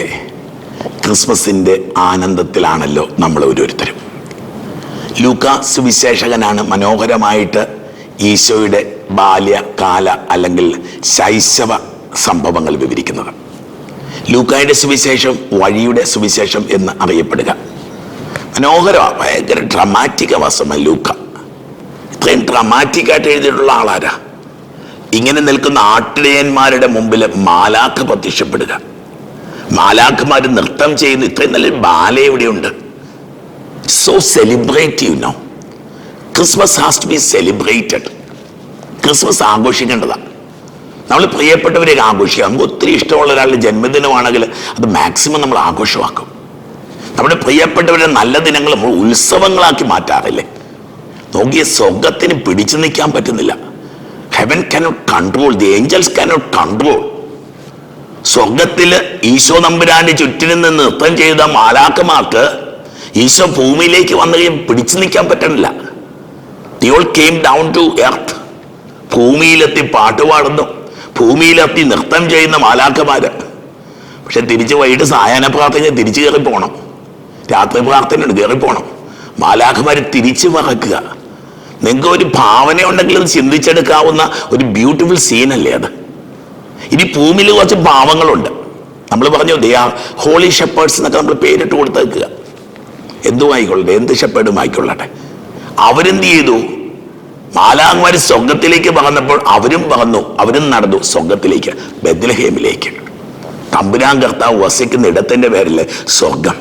ദൈവമക്കളെ ക്രിസ്മസിന്റെ ആനന്ദത്തിലാണല്ലോ നമ്മൾ ഓരോരുത്തരും. ലൂക്ക സുവിശേഷകനാണ് മനോഹരമായിട്ട് ഈശോയുടെ ബാല്യകാല അല്ലെങ്കിൽ ശൈശവ സംഭവങ്ങൾ വിവരിക്കുന്നത്. ലൂക്കായുടെ സുവിശേഷം വഴിയുടെ സുവിശേഷം എന്ന് അറിയപ്പെടുക. മനോഹരമാണ് ഭയങ്കര ഡ്രമാറ്റിക് അവസ്ഥമാണ് ലൂക്ക. ഇത്രയും ഡ്രമാറ്റിക്കായിട്ട് എഴുതിയിട്ടുള്ള ആളാരാ? ഇങ്ങനെ നിൽക്കുന്ന ആട്ടിടയന്മാരുടെ മുമ്പിൽ മാലാഖ പ്രത്യക്ഷപ്പെടുക. മാലാഖമാർ നൃത്തം ചെയ്യുന്നു. ഇത്രയും നല്ല ബാല എവിടെയുണ്ട് so celebrate you know Christmas has to be celebrated Christmas ആഘോഷിക്കേണ്ടതാണ് നമ്മൾ പ്രിയപ്പെട്ടവരെ ആഘോഷിക്കുക. നമുക്ക് ഒത്തിരി ഇഷ്ടമുള്ള ഒരാളുടെ ജന്മദിനമാണെങ്കിൽ അത് മാക്സിമം നമ്മൾ ആഘോഷമാക്കും. നമ്മുടെ പ്രിയപ്പെട്ടവരുടെ നല്ല ദിനങ്ങൾ നമ്മൾ ഉത്സവങ്ങളാക്കി മാറ്റാറില്ലേ? നോക്കിയ സ്വർഗത്തിന് പിടിച്ചു നിൽക്കാൻ പറ്റുന്നില്ല. Heaven cannot control the angels cannot control സ്വർഗത്തിൽ ഈശോ നമ്പുരാന്റെ ചുറ്റിനും നിന്ന് നൃത്തം ചെയ്ത മാലാക്കമാർക്ക് ഈശോ ഭൂമിയിലേക്ക് വന്നു കഴിയുമ്പോൾ പിടിച്ചു നിൽക്കാൻ പറ്റണില്ല. The all came down to earth ഭൂമിയിലെത്തി പാട്ട് പാടുന്നു. ഭൂമിയിലെത്തി നൃത്തം ചെയ്യുന്ന മാലാക്കമാര് പക്ഷെ തിരിച്ച് വൈകിട്ട് സായാഹ്ന പ്രാർത്ഥന തിരിച്ചു കയറി പോകണം രാത്രി പ്രാർത്ഥനയുണ്ട് കയറി പോകണം മാലാഖമാര് തിരിച്ചു പറക്കുക നിങ്ങൾക്ക് ഒരു ഭാവന ഉണ്ടെങ്കിൽ ചിന്തിച്ചെടുക്കാവുന്ന ഒരു ബ്യൂട്ടിഫുൾ സീനല്ലേ അത്? ഇനി ഭൂമിയിൽ കുറച്ച് പാവങ്ങളുണ്ട് നമ്മൾ പറഞ്ഞു ദേ ആ ഹോളി ഷെപ്പേഴ്സ് എന്നൊക്കെ നമ്മൾ പേരിട്ട് കൊടുത്തേക്കുക. എന്തും ആയിക്കൊള്ളട്ടെ എന്ത് ഷെപ്പേഡും ആയിക്കൊള്ളട്ടെ അവരെന്ത് ചെയ്തു? മാലാന്മാർ സ്വർഗത്തിലേക്ക് പകർന്നപ്പോൾ അവരും പകർന്നു അവരും നടന്നു സ്വർഗത്തിലേക്ക് ബദ്ലഹേമിലേക്ക് തമ്പുരാൻ കർത്താവ് വസിക്കുന്ന ഇടത്തിന്റെ പേരിൽ സ്വർഗം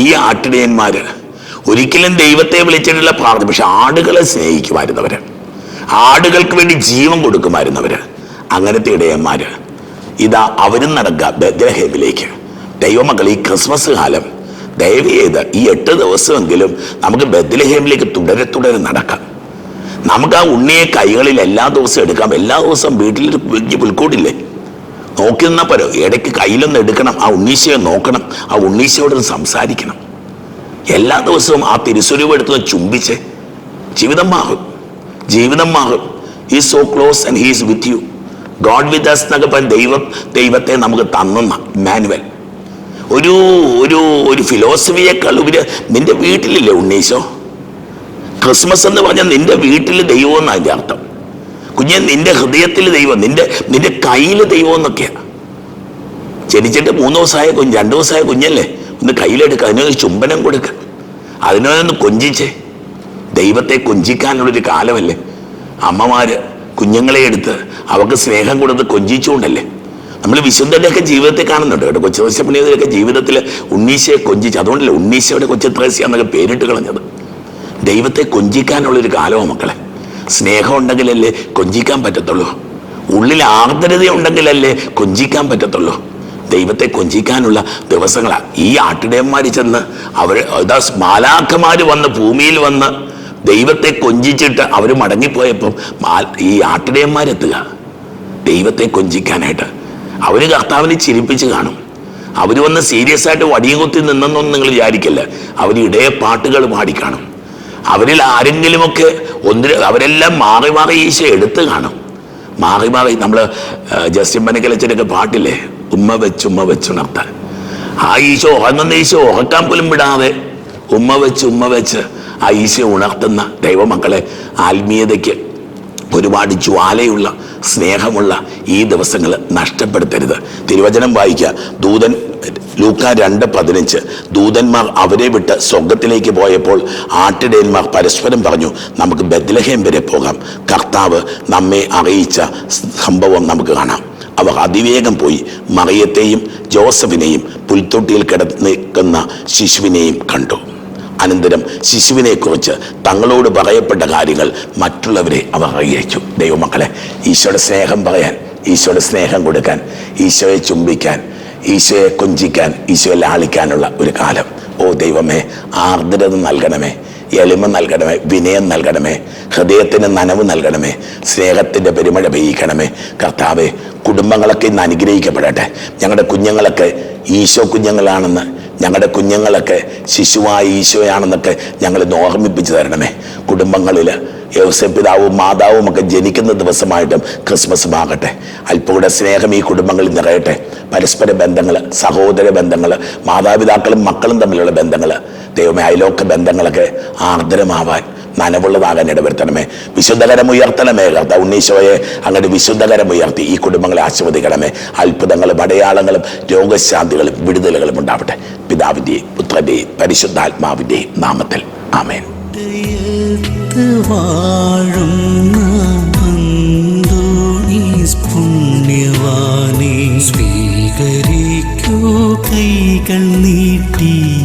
ഈ ആട്ടിടയന്മാർ ഒരിക്കലും ദൈവത്തെ വിളിച്ചിട്ടുള്ള പ്രാർത്ഥന പക്ഷെ ആടുകളെ സ്നേഹിക്കുമായിരുന്നവര്. ആടുകൾക്ക് വേണ്ടി ജീവൻ കൊടുക്കുമായിരുന്നവര്. അങ്ങനത്തെ ഇടയന്മാർ ഇതാ അവരും നടക്കുക ബദ്രഹേമിലേക്ക് ദൈവമക്കൾ ഈ ക്രിസ്മസ് കാലം ദയവ് ചെയ്ത് ഈ എട്ട് ദിവസമെങ്കിലും നമുക്ക് ബദ്ലഹേമിലേക്ക് തുടരെ തുടരെ നടക്കാം. നമുക്ക് ആ ഉണ്ണിയെ കൈകളിൽ എല്ലാ ദിവസവും എടുക്കാം. എല്ലാ ദിവസവും വീട്ടിലൊരു വലിയ നോക്കി നിന്നാൽ പോരോ. ഇടയ്ക്ക് കയ്യിലൊന്ന് എടുക്കണം. ആ ഉണ്ണീശയെ നോക്കണം. ആ ഉണ്ണീശയോട് സംസാരിക്കണം. എല്ലാ ദിവസവും ആ തിരുസ്വരൂപം എടുത്ത് ചുംബിച്ച്. ജീവിതം മാറും. ജീവിതം മാറും. Is so close and he's with you god with us എന്നൊക്കെ പറഞ്ഞ ദൈവം ദൈവത്തെ നമുക്ക് തന്നുന്ന മാനുവൽ. ഒരു ഒരു ഒരു ഫിലോസഫിയേക്കാൾ ഉപരി നിന്റെ വീട്ടിലില്ലേ ഉണ്ണീശോ? ക്രിസ്മസ് എന്ന് പറഞ്ഞാൽ നിന്റെ വീട്ടിൽ ദൈവം എന്നാണ് അതിന്റെ അർത്ഥം. കുഞ്ഞെ നിന്റെ ഹൃദയത്തിൽ ദൈവം നിന്റെ നിന്റെ കയ്യിൽ ദൈവം എന്നൊക്കെയാണ് ജനിച്ചിട്ട് മൂന്ന് ദിവസമായ കുഞ്ഞ് രണ്ട് ദിവസമായ കുഞ്ഞല്ലേ? ഒന്ന് കയ്യിലെടുക്കുക അതിനൊരു ചുംബനം കൊടുക്കുക അതിനൊന്ന് കൊഞ്ചിച്ചേ. ദൈവത്തെ കൊഞ്ചിക്കാനുള്ളൊരു കാലമല്ലേ? അമ്മമാര് കുഞ്ഞുങ്ങളെ എടുത്ത് അവർക്ക് സ്നേഹം കൊടുത്ത് കൊഞ്ചിച്ചുകൊണ്ടല്ലേ? നമ്മൾ വിശുദ്ധന്റെയൊക്കെ ജീവിതത്തെ കാണുന്നുണ്ട് കേട്ടോ. കൊച്ചുദോശപ്പണിയതിലൊക്കെ ജീവിതത്തിൽ ഉണ്ണീശയെ കൊഞ്ചിച്ച് അതുകൊണ്ടല്ലേ ഉണ്ണീശയുടെ കൊച്ചു ത്രേസ്യ എന്നൊക്കെ പേരിട്ട് കളഞ്ഞത്. ദൈവത്തെ കൊഞ്ചിക്കാനുള്ളൊരു കാലമാണ് മക്കളെ. സ്നേഹം ഉണ്ടെങ്കിലല്ലേ കൊഞ്ചിക്കാൻ പറ്റത്തുള്ളൂ. ഉള്ളിൽ ആർദ്രത ഉണ്ടെങ്കിലല്ലേ കൊഞ്ചിക്കാൻ പറ്റത്തുള്ളൂ. ദൈവത്തെ കൊഞ്ചിക്കാനുള്ള ദിവസങ്ങളാണ് ഈ ആട്ടിടയന്മാർ ചെന്ന് അവർ ഇതാ മാലാക്കന്മാർ വന്ന് ഭൂമിയിൽ വന്ന് ദൈവത്തെ കൊഞ്ചിച്ചിട്ട് അവർ മടങ്ങിപ്പോയപ്പം ഈ ആട്ടിടയന്മാരെത്തുക ദൈവത്തെ കൊഞ്ചിക്കാനായിട്ട്. അവർ കർത്താവിനെ ചിരിപ്പിച്ച് കാണും. അവർ വന്ന് സീരിയസ് ആയിട്ട് വടിയും കുത്തി നിന്നെന്നൊന്നും നിങ്ങൾ വിചാരിക്കല്ല? അവർ ഇടയ പാട്ടുകൾ പാടിക്കാണും അവരിൽ ആരെങ്കിലുമൊക്കെ ഒന്ന് അവരെല്ലാം മാറി മാറി ഈശ എടുത്ത് കാണും. മാറി മാറി നമ്മൾ ജസ്റ്റിൻ പനക്കലച്ചനൊക്കെ പാട്ടില്ലേ? ഉമ്മ വെച്ച് ഉമ്മ വെച്ചുണർത്താൻ ആ ഈശോ ഉറങ്ങുന്ന ഈശോ ഉറക്കാൻ പോലും വിടാതെ ഉമ്മ വെച്ച് ഉമ്മ വെച്ച് ആ ഉണർത്തുന്ന ദൈവമക്കളെ ആത്മീയതയ്ക്ക് ഒരുപാട് ജ്വാലയുള്ള സ്നേഹമുള്ള ഈ ദിവസങ്ങൾ നഷ്ടപ്പെടുത്തരുത്. തിരുവചനം വായിക്കുക ദൂതൻ ലൂക്ക രണ്ട് പതിനഞ്ച് ദൂതന്മാർ അവരെ വിട്ട് സ്വർഗത്തിലേക്ക് പോയപ്പോൾ ആട്ടിടയന്മാർ പരസ്പരം പറഞ്ഞു നമുക്ക് ബദ്ലഹേം വരെ പോകാം. കർത്താവ് നമ്മെ അറിയിച്ച സംഭവം നമുക്ക് കാണാം. അവർ അതിവേഗം പോയി മറിയത്തെയും ജോസഫിനെയും പുൽത്തൊട്ടിയിൽ കിടന്നിക്കുന്ന ശിശുവിനെയും കണ്ടു. അനന്തരം ശിശുവിനെക്കുറിച്ച് തങ്ങളോട് പറയപ്പെട്ട കാര്യങ്ങൾ മറ്റുള്ളവരെ അവർ അറിയിച്ചു. ദൈവമക്കളെ ഈശോയുടെ സ്നേഹം പറയാൻ ഈശോയുടെ സ്നേഹം കൊടുക്കാൻ ഈശോയെ ചുംബിക്കാൻ ഈശോയെ കൊഞ്ചിക്കാൻ ഈശോയെ ലാളിക്കാനുള്ള ഒരു കാലം. ഓ ദൈവമേ ആർദ്രത നൽകണമേ എളിമ നൽകണമേ വിനയം നൽകണമേ ഹൃദയത്തിന് നനവ് നൽകണമേ സ്നേഹത്തിന്റെ പെരുമഴ പെയ്യിക്കണമേ. കർത്താവെ കുടുംബങ്ങളൊക്കെ ഇന്ന് അനുഗ്രഹിക്കപ്പെടട്ടെ. ഞങ്ങളുടെ കുഞ്ഞുങ്ങളൊക്കെ ഈശോ കുഞ്ഞുങ്ങളാണെന്ന് ഞങ്ങളുടെ കുഞ്ഞുങ്ങളൊക്കെ ശിശുവായി ഈശോയാണെന്നൊക്കെ ഞങ്ങൾ ഇന്ന് ഓർമ്മിപ്പിച്ചു തരണമേ. കുടുംബങ്ങളിൽ യവസപിതാവും മാതാവും ഒക്കെ ജനിക്കുന്ന ദിവസമായിട്ടും ക്രിസ്മസും ആകട്ടെ. അല്പകൂടെ സ്നേഹം ഈ കുടുംബങ്ങളിൽ നിറയട്ടെ. പരസ്പര ബന്ധങ്ങൾ സഹോദര ബന്ധങ്ങൾ മാതാപിതാക്കളും മക്കളും തമ്മിലുള്ള ബന്ധങ്ങൾ ദൈവമേ അയലോക്ക ബന്ധങ്ങളൊക്കെ ആർദ്രമാവാൻ നനവുള്ളതാകാൻ ഇടവരുത്തണമേ. വിശുദ്ധകരം ഉയർത്തണമേ കർത്ത ഉണ്ണീശോയെ അങ്ങോട്ട് വിശുദ്ധകരം ഉയർത്തി ഈ കുടുംബങ്ങളെ ആശീർവദിക്കണമേ. അത്ഭുതങ്ങളും അടയാളങ്ങളും രോഗശാന്തികളും വിടുതലുകളും ഉണ്ടാവട്ടെ. പിതാവിന്റെയും പുത്രന്റെയും പരിശുദ്ധാത്മാവിന്റെയും നാമത്തിൽ. ആമേൻ. സ്വീകരിക്കൂ. കൈകൾ നീട്ടി